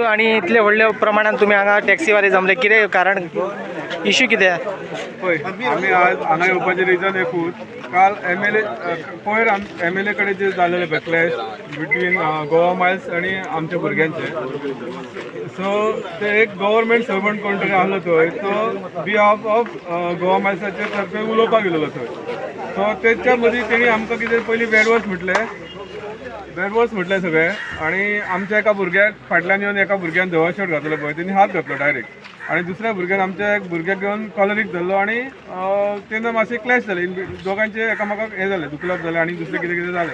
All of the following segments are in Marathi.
आणि इतले व्हडल्या प्रमाणात तुम्ही हांगा टॅक्सीवाले जमले. कितें कारण इश्यू कितें पळय आमी आज हांगा येवपाचें रिजन एकूच काल एम एल ए पयर एम एल ए कडेन जे जालेले बॅकलॅश बिटवीन गोवा मायल्स आनी आमच्या भुरग्यांचे. सो ते एक गव्हर्मेंट सर्वंट कोण तरी आहलो थंय तो बिहाफ ऑफ गोवा मायल्साचे तर्फे उलोवपाक गेलेलो थंय सो तेच्या मदीं तेणी आमकां कितें पयलीं बॅड म्हटलें. बॅड वर्ड्स म्हटले सगळे. आणि आमच्या एका भुरग्याक फाटल्यान येवन एका भुरग्यान धवळ शर्ट घातलो पळय तेणी हात घातलो डायरेक्ट आणि दुसऱ्या भुरग्यान आमच्या एक भुरग्याक घेवन कॉलरीक धरलो आणि तेन्ना मातशें क्लॅश जाले दोगांचे एकामेकाक हे जालें दुखलप जालें आणि दुसरें कितें कितें जालें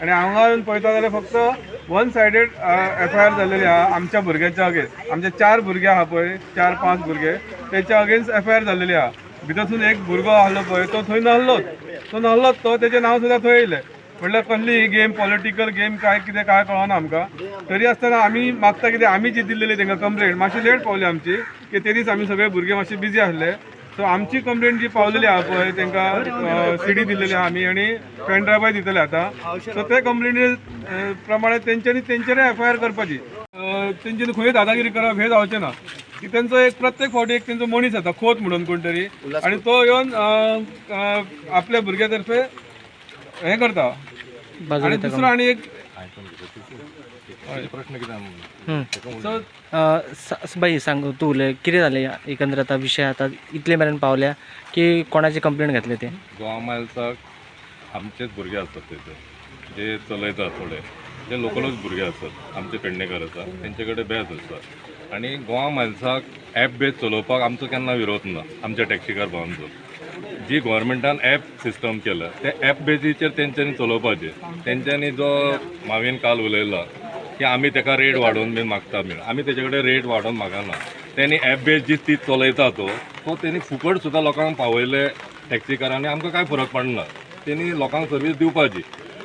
आणि हांगा येवन पळयता जाल्यार फक्त one sided F I R जाल्लेली आहा आमच्या भुरग्याच्या अगेन्स्ट आमचे चार भुरगे आहा पळय चार पांच भुरगे तेच्या अगेन्स्ट एफ आय आर जाल्लेली आहा भितरसून एक भुरगो आहलो पळय तो थंय नाहलोच तो नाहलोच तो तेचें नांव सुद्दां थंय येयलें. म्हटल्यार कसली ही गेम पॉलिटिकल गेम काय कितें काय कळना आमकां. तरी आसतना आमी मागता कितें आमी जी दिल्लेली तांकां कंप्लेंट मातशी लेट पावली आमची की ते दीस आमी सगळे भुरगे मातशे बिजी आसले. सो आमची कंप्लेंट जी पावलेली आहा पळय तांकां सीडी दिल्लेली आहा आमी आनी पेन ड्रायव्हय दितले आतां. सो ते कंप्लेंटी प्रमाणे तेंच्यांनी तेंचेर एफ आय आर करपाची. तेंच्यांनी खंय दादागिरी करप हे जावचें ना. की तेंचो एक प्रत्येक फावटी एक तेंचो मनीस येता खोत म्हणून कोण तरी आनी तो अं, आपल्या भुरग्या तर्फे हें करता. आणि दुसरं आणि एक. सो अ, स- बाई सांग तू उलय कितें जालें एकंदर आतां विशय आतां इतले मेरेन पावल्या की कोणाची कंप्लेंट घातले ते? आमचेच भुरगे आसतात थंयसर जे चलयतात थोडे जे लोकलच भुरगे आसतात आमचे पेडणेकर आसा तेंचे कडेन बॅस आसता आनी गोवा मायल्साक ॲप बेस चलोवपाक आमचो केन्ना विरोध ना. आमच्या टॅक्सीकार भावांचो जी गव्हर्मेंटान ॲप सिस्टम केलं ते ॲप बेजीचेर तेंच्यांनी चलोवपाचें तेंच्यांनी जो हांवें काल उलयला की आमी तेका रेट वाडोवन बीन मागता बीन आमी तेजे कडेन रेट वाडोवन मागना तेणी ॲप बेज जी ती चलयता तो तो तेणी फुकट सुद्दां लोकांक पावयले टॅक्सीकारांनी आमकां कांय फरक पडना तेणी लोकांक सर्वीस दिवपाची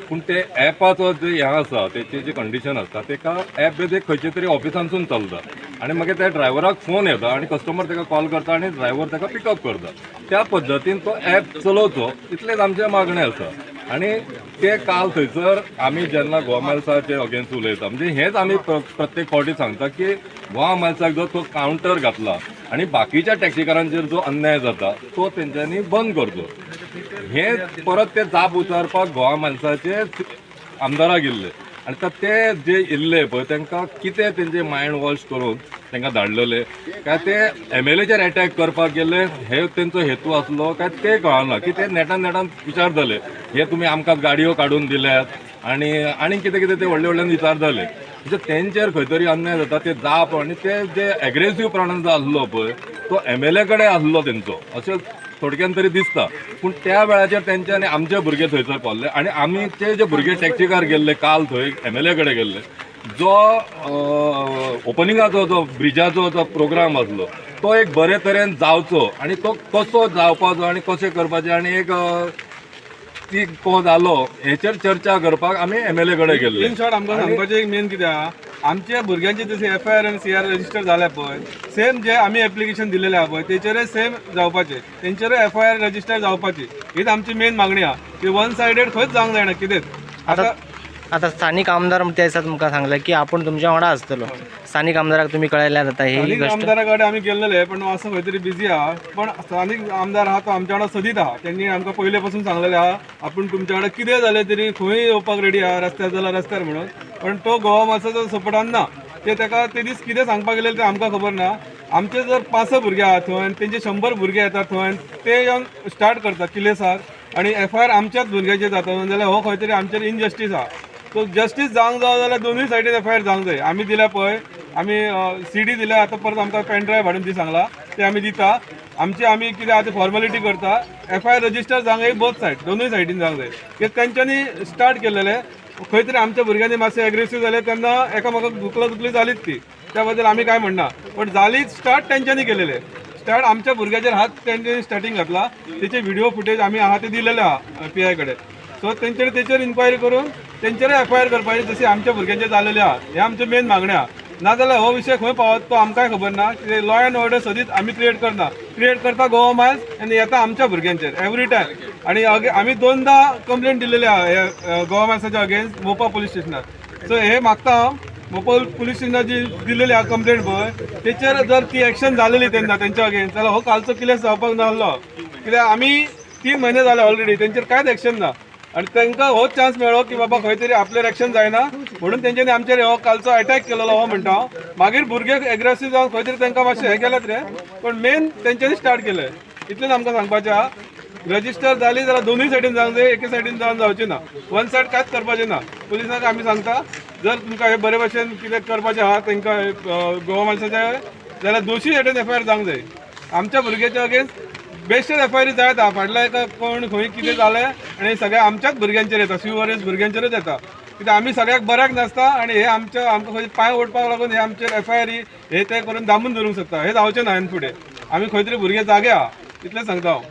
पूण ते ॲपाचो जे हें आसा तेचे जी कंडिशन आसता तेका ॲप बेज एक खंयचे तरी ऑफिसांसून चलता आनी मागीर त्या ड्रायव्हराक फोन येता आनी कस्टमर ताका कॉल करता आनी ड्रायव्हर ताका पिकअप करता. त्या पद्दतीन तो ॲप चलोवचो इतलेंच आमचें मागणें आसा. आनी ते काल थंयसर आमी जेन्ना गोवा अगेन्स्ट उलयता म्हणजे हेंच आमी प्रत्येक फावटी सांगता की गोवा जो तो कावंटर घातला आनी बाकीच्या टॅक्सीकारांचेर जो अन्याय जाता तो तेंच्यांनी बंद करचो हे परत ते जाप उचारपाक गोवा माणसाचे आमदाराक गेल्ले. आनी तर ते जे इल्ले पळय तांकां कितें तेंचे मायंड वॉश करून तांकां धाडलेले. काय ते एम एल एचेर अटॅक करपाक गेले हे तेंचो हेतू आसलो काय ते कळना. की ते नेटान नेटान विचारतले हे तुमी आमकां गाडयो काडून दिल्यात. आनी आनी कितें कितें ते व्हडले व्हडल्यान विचारतले. म्हणजे तेंचेर खंय तरी अन्याय जाता ते जाप. आनी ते जे एग्रेसीव प्रमाणान जो आसलो पळय तो एम एल ए कडेन आसलो तेंचो. अशें थोडक्यान तरी दिसता. पूण त्या वेळाचेर तेंच्यांनी आमचे भुरगे थंयसर पावले आनी आमीचे जे भुरगे टॅक्सीकार गेल्ले काल थंय एम एल ए कडेन गेल्ले जो ओपनिंगाचो जो ब्रिजाचो जो प्रोग्राम आसलो तो एक बरे तरेन जावचो आनी तो कसो जावपाचो आनी कशें करपाचें आनी एक ती को जालो हेचेर चर्चा करपाक आमी एम एल ए कडेन गेल्ले. इन शॉर्ट आमकां सांगपाचें एक मेन कितें आहा आमच्या भुरग्यांचे जसे एफ आय आर आनी सी आर रजिस्टर जाल्या पळय सेम जे आमी एप्लिकेशन दिलेले आहा पळय तेचेरय सेम जावपाचें तेंचेरूय एफ आय आर रजिस्टर जावपाची हीच आमची मेन मागणी आहा. की वन सायडेड खंयच जावंक जायना कितेंच आतां आता स्थानिक आमदार त्या दिसात तुमकां सांगले की आपण तुमच्या वांगडा आसतलो स्थानिक आमदाराक तुम्ही कळयल्यात आता ही स्थानिक गोष्ट. आमदारा कडेन आमी गेल्लेले पण असं खंय तरी बिझी आहा. पण स्थानिक आमदार आहा तो आमच्या वांगडा सदीत आहा. त्यांनी आमकां पयले पासून सांगलेले आहा आपूण तुमच्या वांगडा कितें जालें तरी खंय येवपाक रेडी आहा रस्त्यार जाल्यार रस्त्यार म्हणून. पण तो गोवा माणसाचो सपोर्टान ना. ते ताका ते दीस कितें सांगपाक गेले ते आमकां खबर ना. आमचे जर पांच भुरगे आहा थंय तेंचे शंबर भुरगे येतात थंय ते येवन स्टार्ट करतात किलेसार आनी एफ आय आर आमच्याच भुरग्याचेर जाता जाल्यार हो खंय तरी आमचेर इनजस्टीस आहा. सो जस्टीस जावंक जाय जाल्यार दोनूय सायडीन एफ आय आर जावंक जाय आमी दिल्या पळय आमी सी डी दिल्या आतां परत आमकां पेन ड्रायव्ह हाडून दी सांगला ते आमी दिता. आमची आमी कितें आतां फॉर्मेलिटी करता. एफ आय आर रजिस्टर जावंक जाय बोथ सायड दोनूय सायडीन जावंक जाय कित्याक तेंच्यांनी स्टार्ट केलेले खंय तरी आमच्या भुरग्यांनी मातशें एग्रेसीव जालें तेन्ना एकामेकाक दुखला दुखली जालीच ती. त्या बद्दल आमी काय म्हणना पण जाली स्टार्ट तेंच्यांनी केलेले स्टार्ट आमच्या भुरग्याचेर हात तेंच्यांनी स्टार्टींग घातला. तेचे व्हिडिओ फुटेज आमी आहा ते दिलेले आहा पी आय कडेन सो तेंचेर तेचेर इन्क्वायरी करून तेंचेर एफ आय आर करपाची जशी आमच्या भुरग्यांचे जालेले आहा हे आमचे मेन मागणे आहा नाजाल्यार हो विशय खंय पावत तो आमकांय खबर ना? की लॉ अँड ऑर्डर सदीत आमी क्रिएट करना क्रिएट करता गोवा मायल्स आनी येता आमच्या भुरग्यांचेर एवरी टायम आनी आमी दोनदां कंप्लेन दिलेली आहा हे गोवा मायल्साच्या अगेन्स्ट मोपा पुलीस स्टेशनार सो हे मागता हांव मोपल पुलीस स्टेशनार जी दिलेली आहा कंप्लेन पळय तेचेर जर ती एक्शन जालेली तेन्ना तेंच्या अगेन्स्ट जाल्यार हो कालचो क्लियर जावपाक नासलो कित्याक आमी तीन म्हयने जाले ऑलरेडी तेंचेर कांयच एक्शन ना? आनी तांकां होच चान्स मेळ्ळो की बाबा खंय तरी आपलें एक्शन जायना म्हणून तेंच्यांनी आमचेर हो कालचो अटॅक केलेलो हो म्हणटा हांव. मागीर भुरगे एग्रेसीव जावन खंय तरी तांकां मातशें हें केलें रे. पण मेन तेंच्यांनी स्टार्ट केलें इतलेंच आमकां सांगपाचें आहा रजिस्टर जाली जाल्यार दोनूय सायडीन जावंक जाय एके सायडीन जावन जावची ना. वन सायड कांयच करपाचें ना. पुलिसांक आमी सांगता जर तुमकां हे बरे भशेन कितें करपाचें आहा तांकां गोवा माणसाचें जाल्यार दोशी सायडीन एफ आय आर जावंक जाय आमच्या भुरग्याच्या अगेन्स्ट बेश्टेच एफ आय आर जायत फाटल्या एका कोण खंय कितें जालें आनी सगळ्या आमच्याच भुरग्यांचेर येता सिवरेज भुरग्यांचेरच येता कित्याक आमी सगळ्याक बऱ्याक नासता आनी हे आमच्या आमकां खंय पांय ओडपाक लागून हे आमचेर एफ आय आर हे ते करून दामून धरूंक शकता. हे जावचें ना हांवें फुडें. आमी खंय तरी भुरगे जागे आहा इतलें सांगता हांव.